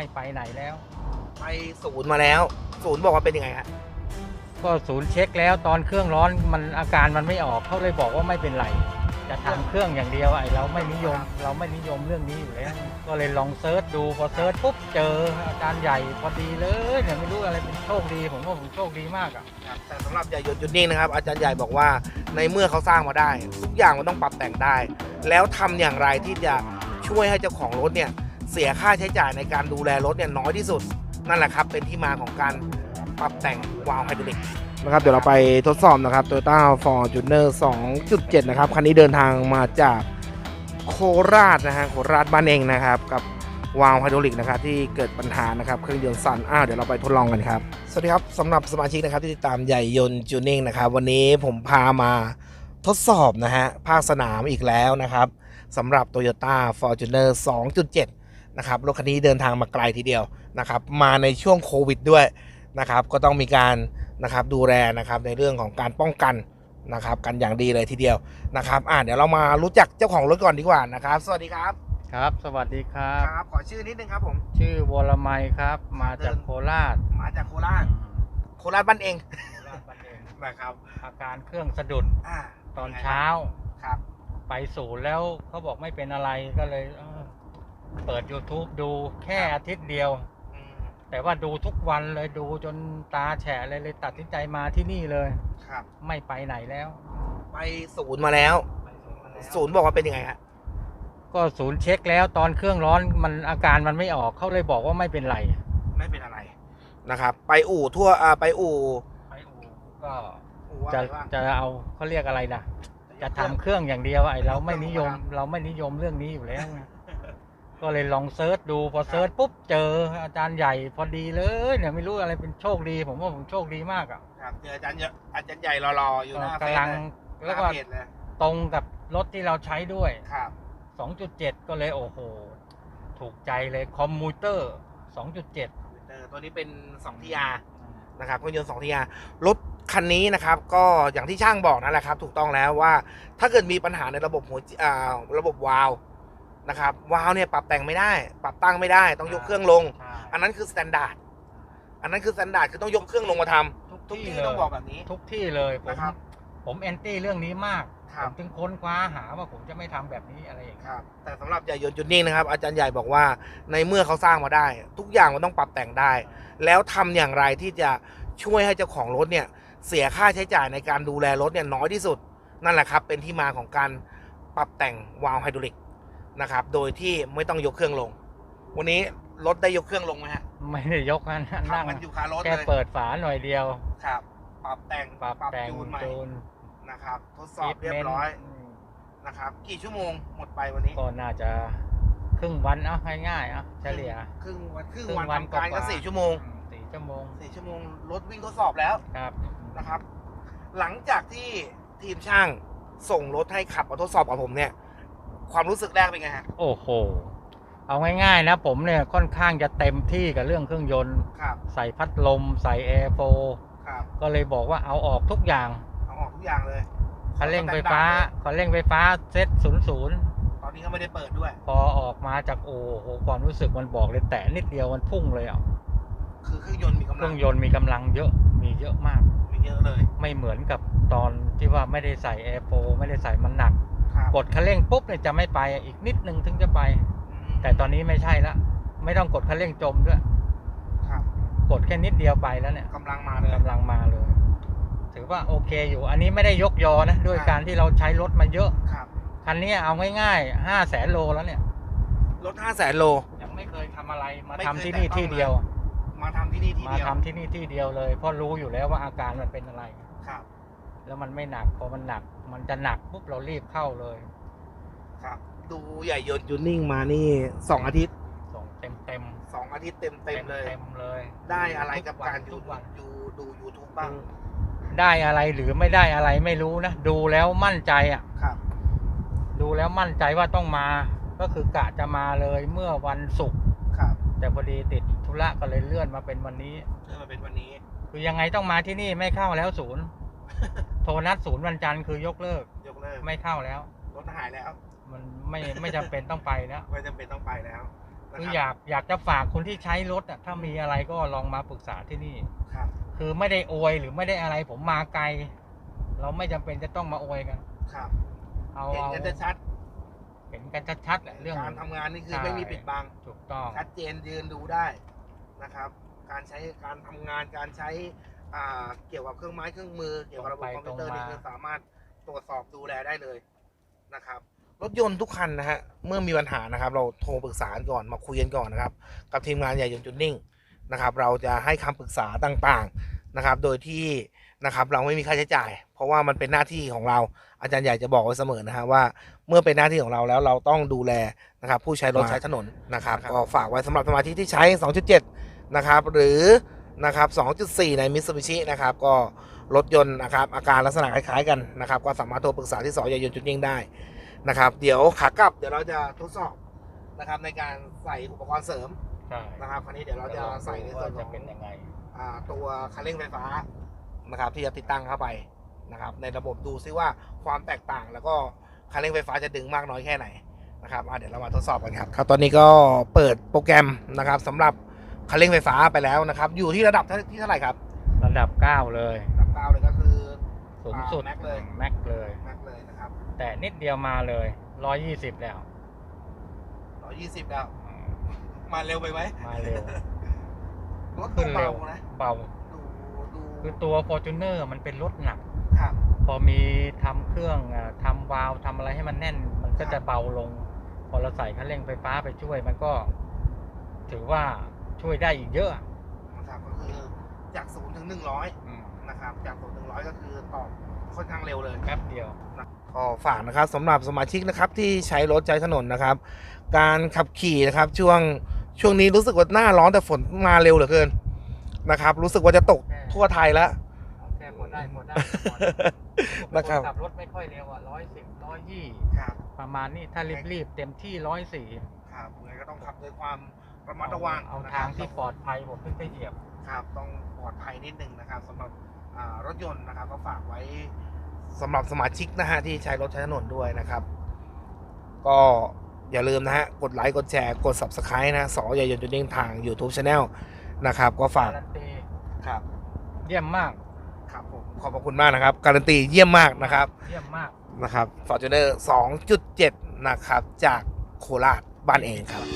ไม่ไปไหนแล้ว ไปศูนย์มาแล้ว ศูนย์บอกว่าเป็นยังไงฮะก็ศูนย์เช็คแล้วตอนเครื่องร้อนมันอาการมันไม่ออกเขาเลยบอกว่าไม่เป็นไร จะทำเครื่องอย่างเดียวไอ้เราไม่นิยม เราไม่นิยมเรื่องนี้อยู่แล้ว ก็เลยลองเซิร์ชดูพอเซิร์ชปุ๊บเจออาจารย์ใหญ่พอดีเลยเนี่ยไม่รู้อะไรเป็นโชคดีผมว่าผมโชคดีมากอะแต่สำหรับใหญ่ยนต์จุดนิ่งนะครับ อาจารย์ใหญ่บอกว่าในเมื่อเขาสร้างมาได้ ทุกอย่างมันต้องปรับแต่งได้ แล้วทำอย่างไรที่จะช่วยให้เจ้าของรถเนี่ย เสียค่าใช้จ่ายในการดูแลรถเนี่ยน้อยที่สุด นั่นแหละครับ เป็นที่มาของการปรับแต่งวาล์วไฮดรอลิกนะครับเดี๋ยวเราไปทดสอบนะครับ Toyota Fortuner 2.7 นะครับ คันนี้เดินทางมาจากโคราชนะฮะโคราชบ้านเองนะครับ กับวาล์วไฮดรอลิกนะครับที่เกิดปัญหานะครับเครื่องยนต์สั่นอ้าวเดี๋ยวเราไปทดลองกันครับสวัสดีครับสำหรับสมาชิกนะครับที่ติดตามใหญ่ยนต์จูนิ่งนะครับ วันนี้ผมพามาทดสอบนะฮะภาคสนามอีกแล้วนะครับสำหรับ Toyota Fortuner 2.7 นะครับรถคันนี้เดินทางมาไกลทีเดียวนะครับมาในช่วงโควิดด้วยนะครับก็ต้องมีการนะครับดูแลนะครับในเรื่องของการป้องกันนะครับกันอย่างดีเลยทีเดียวนะครับอ่าเดี๋ยวเรามารู้จักเจ้าของรถก่อนดีกว่านะครับ สวัสดีครับครับ สวัสดีครับ ครับขอชื่อนิดนึงครับผม ชื่อวรมัยครับ มาจากโคราช มาจากโคราช โคราชบ้านเองโคราชบ้านเองนะครับ อาการเครื่องสะดุดอ่าตอนเช้าครับ ไปศูนย์แล้วเขาบอกไม่เป็นอะไรก็เลย เออเปิด YouTube ดูแค่อาทิตย์เดียว อืมแต่ว่าดูทุกวันเลยดูจนตาแฉะเลยเลยตัดสินใจมาที่นี่เลย ครับ ไม่ไปไหนแล้ว ไปศูนย์มาแล้ว ศูนย์บอกว่าเป็นยังไงฮะก็ศูนย์เช็คแล้วตอนเครื่องร้อนมันอาการมันไม่ออกเขาเลยบอกว่าไม่เป็นไรไม่เป็นอะไรนะครับ ไปอู่ทั่วอ่าไปอู่ไปอูก็อู่ว่าจะอะไรบ้างจะเอาเขาเรียกอะไรนะจะทำเครื่องอย่างเดียวไอ้เราไม่นิยม เราไม่นิยมเรื่องนี้อยู่แล้วไง ก็เลยลองเซิร์ชดูพอเซิร์ชปุ๊บเจออาจารย์ใหญ่พอดีเลยเนี่ยไม่รู้อะไรเป็นโชคดี ผมว่าผมโชคดีมากอะครับเจออาจารย์เยอะอาจารย์ใหญ่รอๆอยู่หน้าเฟซกำลังเลยแล้วก็หน้าเพจเลยตรงกับรถที่เราใช้ด้วยครับ2.7 ก็เลยโอ้โห ถูกใจเลยคอมมูเตอร์ 2.7เออตัวนี้เป็น2 TR นะครับเครื่องยนต์2 TR รถคันนี้นะครับ ก็อย่างที่ช่างบอกนั่นแหละครับ ถูกต้องแล้วว่าถ้าเกิดมีปัญหาในระบบหัวอ่าระบบวาล์ว นะครับวาล์วเนี่ยปรับแต่งไม่ได้ ปรับตั้งไม่ได้ ต้องยกเครื่องลง ใช่อันนั้นคือสแตนดาร์ดอันนั้นคือสแตนดาร์ดคือต้องยกเครื่องลงมาทำ ทุกทุกที่ที่เลยต้องบอกแบบนี้ ทุกที่เลยผมนะครับผมแอนตี้เรื่องนี้มากคผรับมถึงค้นคว้าหาว่าผมจะไม่ทำแบบนี้อะไรอย่างเงี้ยครับแต่สำหรับใหญ่ยนต์จุดนิ่งนะครับอาจารย์ใหญ่บอกว่าในเมื่อเขาสร้างมาได้ ทุกอย่างมันต้องปรับแต่งได้ แล้วทำอย่างไรที่จะช่วยให้เจ้าของรถเนี่ยเสียค่าใช้จ่ายในการดูแลรถเนี่ยน้อยที่สุด นั่นแหละครับเป็นที่มาของการปรับแต่งวาล์วไฮดรอลิก นะครับ โดยที่ไม่ต้องยกเครื่องลง วันนี้รถได้ยกเครื่องลงไหมฮะไม่ได้ยกนะขันั่บงมันอยู่คารถแค่เลยเปิดฝาหน่อยเดียว ครับ ปรับแต่งปรับแต่งจูนใหม่จูนนะครับ ทดสอบเรียบร้อยมนะครับ กี่ชั่วโมงหมดไปวันนี้ก็น่าจะครึ่งวันเอาง่ายๆเอาเฉลี่ย ครึ่งวันครึ่งครึ่งวันวันทำการกก็ว่าๆสี่ชั่วโมงอืมสี่ชั่วโมงสี่ชั่วโมงรถวิ่งทดสอบแล้วครับนะครับ หลังจากที่ทีมช่างส่งรถให้ขับมาทดสอบกับผมเนี่ย ความรู้สึกแรกเป็นไงฮะ โอ้โห เอาง่ายๆนะผมเนี่ยค่อนข้างจะเต็มที่กับเรื่องเครื่องยนต์ ครับ ใส่พัดลม ใส่แอร์โฟครับก็เลยบอกว่าเอาออกทุกอย่างเอาออกทุกอย่างเลยคันเร่งไฟฟ้าคันเร่งไฟฟ้าเซตศูนย์ศูนย์ตอนนี้ก็ไม่ได้เปิดด้วย พอออกมาจากโอ้โหความรู้สึกมันบอกเลยแตะนิดเดียวมันพุ่งเลยอะคือเครื่องยนต์มีกำเคลัรื่องงยนต์มีกำลังเยอะมีเยอะมาก มีเยอะเลย ไม่เหมือนกับตอนที่ว่าไม่ได้ใส่แอร์โฟไม่ได้ใส่มันหนักครับ กดคันเร่งปุ๊บเนี่ยจะไม่ไปอีกนิดนึงถึงจะไปอืมแต่ตอนนี้ไม่ใช่ละไม่ต้องกดคันเร่งจมด้วยครับกดแค่นิดเดียวไปแล้วเนี่ยกำลังมาเลยกำลังมาเลย ถือว่าโอเคอยู่ อันนี้ไม่ได้ยกยอนะด้วยครับการที่เราใช้รถมาเยอะครับคันนี้เอาง่ายๆห้าแสนโลแล้วเนี่ยรถ5 0 0แสนโลยังไม่เคยทำอะไรมาไม่ทำเคยที่นี่แตะต้องที่เดียว มาทำที่นี่ที่มาเดียวทำที่นี่ที่เดียวเลยเพราะรู้อยู่แล้วว่าอาการมันเป็นอะไรครับ แล้วมันไม่หนักพอมันหนัก มันจะหนักปุ๊บเรารีบเข้าเลยครับ ดูใหญ่ยนต์ยูนิ่งมานี่สองอาทิตย์ส่งเต็มเต็มสองอาทิตย์เต็มๆเต็มเลย เต็มเลย ได้อะไรกับทุการวันยูทุกวัน ยูดูยูทูบบ้างได้อะไรหรือไม่ได้อะไรไม่รู้นะ ดูแล้วมั่นใจอะ ครับ ดูแล้วมั่นใจว่าต้องมา ก็คือกะจะมาเลยเมื่อวันศุกร์ครับแต่พอดีติดธุระก็เลยเลื่อนมาเป็นวันนี้ เริ่มมาเป็นวันนี้ คือยังไงต้องมาที่นี่ไม่เข้าแล้วศูนย์ โทรนัดศูนย์วันจันทร์คือยกเลิก ยกเลิกไม่เข้าแล้ว รถหายแล้ว มันไม่ไม่จำเป็นต้องไปแล้วไม่จำเป็นต้องไปแล้วนะคือรับอยากอยากจะฝากคนที่ใช้รถอะถ้ามีอะไรก็ลองมาปรึกษาที่นี่ ครับ คือไม่ได้อวยหรือไม่ได้อะไรผมมาไกล เราไม่จำเป็นจะต้องมาอวยกัน ครับเอาเห็นเอากันจะชัดเห็นกันชัดๆแหละเรื่อง การทำงานนี่คือใช่ ไม่มีปิดบัง ถูกต้อง ชัดเจนยืนดูได้นะครับ การใช้การทำงานการใช้ อ่าเกี่ยวกับเครื่องไม้เครื่องมือ เกี่ยวกับระบบคอมพิวเตอร์นี่คือสามารถตรวจสอบดูแลได้เลยนะครับรถยนต์ทุกคันนะฮะเมื่อมีปัญหานะครับ เราโทรปรึกษากันก่อนมาคุยกันก่อนนะครับ กับทีมงานใหญ่ยนต์จุดนิ่งนะครับ เราจะให้คำปรึกษาต่างๆนะครับ โดยที่นะครับเราไม่มีค่าใช้จ่าย เพราะว่ามันเป็นหน้าที่ของเราอาจารย์ใหญ่จะบอกไว้เสมอนะฮะว่า เมื่อเป็นหน้าที่ของเราแล้วเราต้องดูแลนะครับ ผู้ใช้รถใช้ถนนนะครับก็ฝากไว้สำหรับสมาชิกที่ใช้ 2.7 นะครับ หรือ นะครับ 2.4 ใน Mitsubishi นะครับ ก็รถยนต์นะครับ อาการลักษณะคล้ายๆกันนะครับ ก็สามารถโทรปรึกษาที่สอยยนต์จุดยิ่งได้นะครับ เดี๋ยวขากลับเดี๋ยวเราจะทดสอบนะครับในการใส่อุปกรณ์เสริมใช่นะครับคราวนี้เดี๋ยวเราจะใส่ในส่วนขจะองเป็นยังไงอ่าตัวคันเร่งไฟฟ้านะครับที่จะติดตั้งเข้าไปนะครับ ในระบบดูซิว่าความแตกต่างแล้วก็คันเร่งไฟฟ้าจะดึงมากน้อยแค่ไหนนะครับอะเดี๋ยวเรามาทดสอบกันครับครับ ตอนนี้ก็เปิดโปรแกรมนะครับสำหรับ คันเร่งไฟฟ้าไปแล้วนะครับ อยู่ที่ระดับที่เท่าไหร่ครับระดับ 9 เลย ระดับเก้าเลยก็คือ สูงสุดอ่า Max เลย แม็กเลย แม็กเลยนะครับ แต่นิดเดียวมาเลย 120 แล้ว120 แล้วมาเร็วไปไหมมาเร็ว รถขึ้นเร็เบาวนะ เบาดูดูคือตัว Fortuner มันเป็นรถหนัก ครับพอมีทำเครื่องอ่าทำวาล์วทำอะไรให้มันแน่น มันก็ครับจะเบาลง พอเราใส่คันเร่งไฟฟ้าไปช่วย มันก็ ถือว่า ช่วยได้อีกเยอะนะครับก็คือจาก0ถึง100อืมนะครับจาก0ถึง100ก็คือตอบค่อนข้างเร็วเลย แป๊บเดียว ก็ฝากนะครับสำหรับสมาชิกนะครับที่ใช้รถใช้ถนนนะครับ การขับขี่นะครับช่วงช่วงนี้รู้สึกว่าหน้าร้อนแต่ฝนมาเร็วเหลือเกินนะครับ รู้สึกว่าจะตกทั่วไทยแล้ว แค่พอได้พอได้นะครับขับรถไม่ค่อยเร็วอะร้อยสิบร้อยยี่ครับ ประมาณนี้ถ้ารีบๆเต็มที่ร้อยสี่ครับยังไงก็ต้องขับด้วยความ ระมัดระวังเอานะคทารับงที่ปลอดภัยผมถึงจะเหยียบครับต้องปลอดภัยนิดนึงนะครับสำหรับอ่ารถยนต์นะครับก็ฝากไว้สำหรับสมาชิกนะฮะที่ใช้รถใช้ถนนด้วยนะครับ ก็อย่าลืมนะฮะกดไลค์กดแชร์กด subscribe นะสออย่ายนต์จุดเด้งทาง YouTube Channel นะครับ ก็ฝากการันตีครับเยี่ยมมากครับผมขอบพระคุณมากนะครับ การันตีเยี่ยมมากนะครับ เยี่ยมมากนะครับ Fortuner 2.7 นะครับ จากโคราชบ้านเองครับ